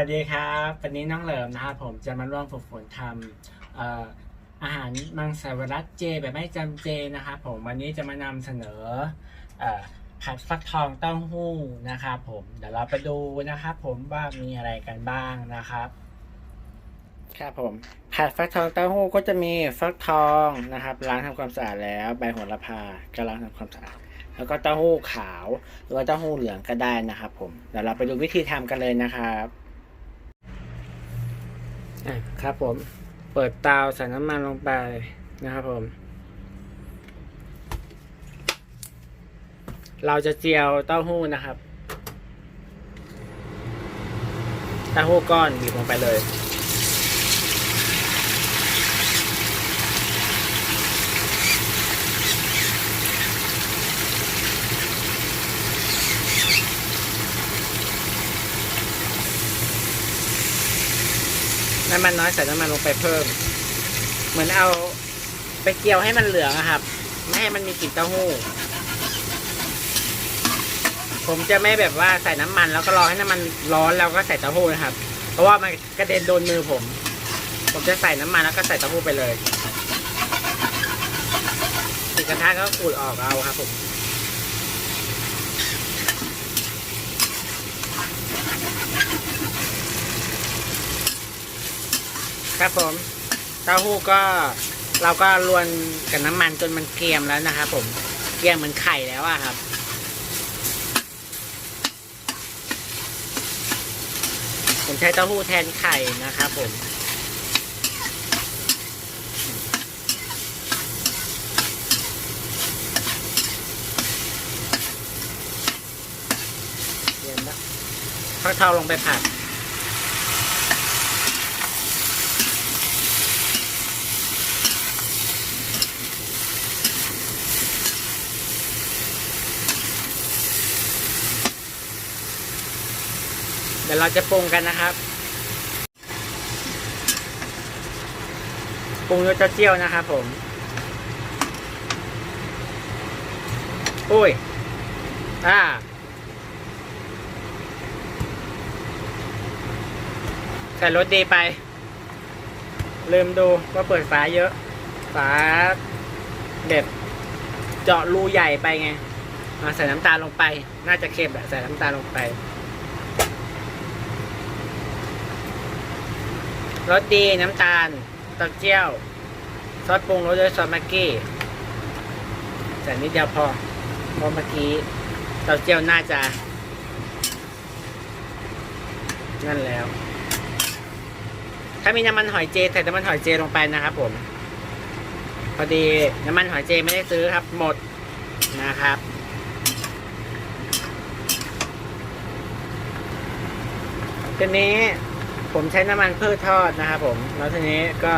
ัสดีครับ วันนี้น้องเหลิมนะครับผมจะมาร่วมฝึกฝนทำออาหารมังสวิรัตเจแบบไม่จำเจนะครับผมวันนี้จะมานำเสนอผัดฟักทองเต้าหู้นะครับผมเดี๋ยวเราไปดูนะครับผมว่ามีอะไรกันบ้างนะครับครับผมผัดฟักทองเต้าหู้ก็จะมีฟักทองนะครับ ล้างทำความสะอาดแล้วใบโหระพาก็ล้างทำความสะอาดแล้วก็เต้าหู้ขาว หรือว่าเต้าหู้เหลืองก็ได้นะครับผมเดี๋ยวเราไปดูวิธีทำกันเลยนะครับ อะครับผม เปิดเตาใส่น้ำมันลงไปนะครับผม เราจะเจียวเต้าหู้นะครับ เต้าหู้ก้อนบีบลงไปเลย น้ำมันน้อยใส่น้ำมันลงไปเพิ่ม เหมือนเอาไปเกี่ยวให้มันเหลืองครับ ไม่ให้มันมีกลิ่นเต้าหู้ ผมจะไม่แบบว่าใส่น้ำมัน แล้วก็รอให้น้ำมันร้อนแล้วก็ใส่เต้าหู้นะครับ เพราะว่ามันกระเด็นโดนมือผม ผมจะใส่น้ำมันแล้วก็ใส่เต้าหู้ไปเลยติดกระทะก็ขูดออกเอาครับผม ครับผมเต้าหู้ก็เราก็รวนกับน้ำมันจนมันเกรียมแล้วนะครับผมเกรียมเหมือนไข่แล้วอะครับ ผมใช้เต้าหู้แทนไข่นะครับผมเรียนแล้วฟักทองลงไปผัด ดี๋ยวเราจะปรุงกันนะครับ ปรุงด้วยเต้าเจี้ยวนะครับผม โอ้ย อ่า ใส่รสดีไป ลืมดูว่าเปิดฝาเยอะ ฝาแบบเจาะรูใหญ่ไปไงอ่าใส่น้ำตาลลงไป น่าจะเค็มแหละใส่น้ำตาลลงไป รสดีน้ำตาลต้าเจี้ยวซอสปรุงรสด้วยซอสม็กกี้ใส่นิดเดียวพอเพราะเมื่อกี้เต้าเจี้ยวน่าจะ นั่นแล้ว ถ้ามีน้ำมันหอยเจใส่น้ำมันหอยเจลงไปนะครับผม พอดีน้ำมันหอยเจไม่ได้ซื้อครับ หมดนะครับทีนี้ ผมใช้น้ำมันพืชทอดนะครับผมแล้วทีนี้ก็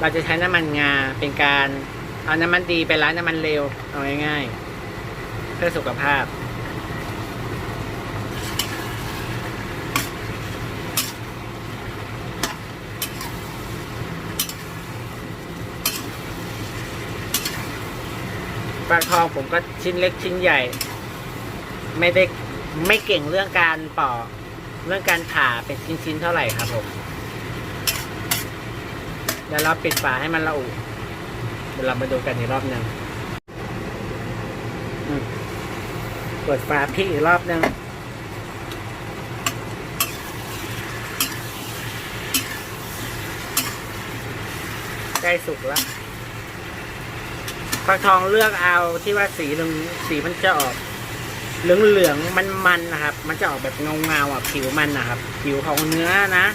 เราจะใช้น้ำมันงาเป็นการเอาน้ำมันดีไปล้างน้ำมันเลวเอาง่ายๆเพื่อสุขภาพ ปลาทองผมก็ชิ้นเล็กชิ้นใหญ่ ไม่ได้ไม่เก่งเรื่องการปอก เรื่องการผ่าเป็นชิ้นๆเท่าไหร่ครับผมเดี๋ยวเราปิดฝาให้มันละอุเดี๋ยวเรามาดูกันอีกรอบหนึ่งเปิดฝาพลิกอีกรอบหนึ่งใกล้สุกแล้วฟักทองเลือกเอาที่ว่าสีหลืองสีมันจะออก เหลืองเหลืองมันมันๆนะครับ มันจะออกแบบเงาเงาๆอะผิวมันนะครับ ผิวของเนื้อนะ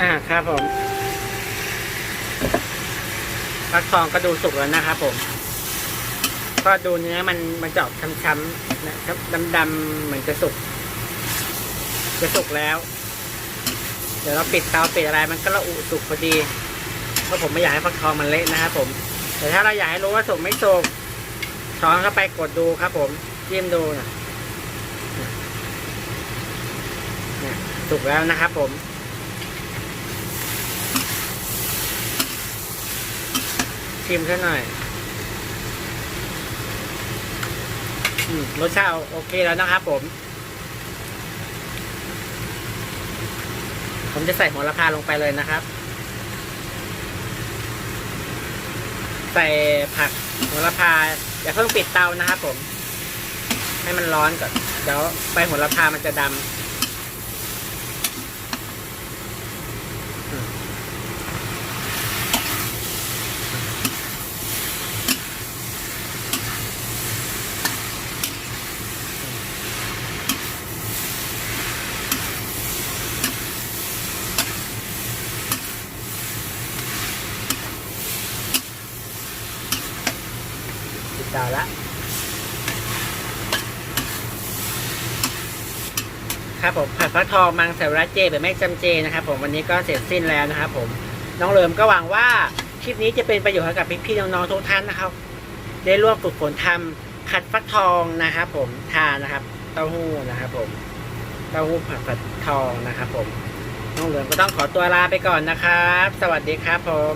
อ่าครับผมฟักทองก็ดูสุกแล้วนะครับผม ก็ดูเนื้อมันมันจะออกช้ำๆนะครับดำๆเหมือนจะสุกจะสุกแล้ว เดี๋ยวเราปิดเตาปิดอะไรมันก็ละอุสุกพอดี เพราะผมไม่อยากให้ฟักทองมันเละนะครับผม แต่ถ้าเราอยากให้รู้ว่าสุกไม่สุกช้อนเข้าไปกดดูครับผมจิ้มดูนะเนี่ยสุกแล้วนะครับผม ชิมซะหน่อยรสชาติโอเคแล้วนะครับผม ผมจะใส่หัวละพาลงไปเลยนะครับ ใส่ผักโหัวละพาอย่าเพิ่งปิดเตานะครับผม ให้มันร้อนก่อน เดี๋ยวใบโหัวละพามันจะดำ ดเตาละครับผมผัดฟักทองมังสวิรัตเจแบบไม่จำเจนะครับผมวันนี้ก็เสร็จสิ้นแล้วนะครับผมน้องเลิมก็หวังว่าคลิปนี้จะเป็นประโยชน์ให้กับพี่ๆน้องๆทุกท่านนะครับ ได้ร่วมฝึกฝนทำผัดฟักทองนะครับผมทานนะครับเต้าหู้นะครับผมเต้าหู้ผัดฟักทองนะครับผมน้องเหลือมก็ต้องขอตัวลาไปก่อนนะครับ สวัสดีครับผม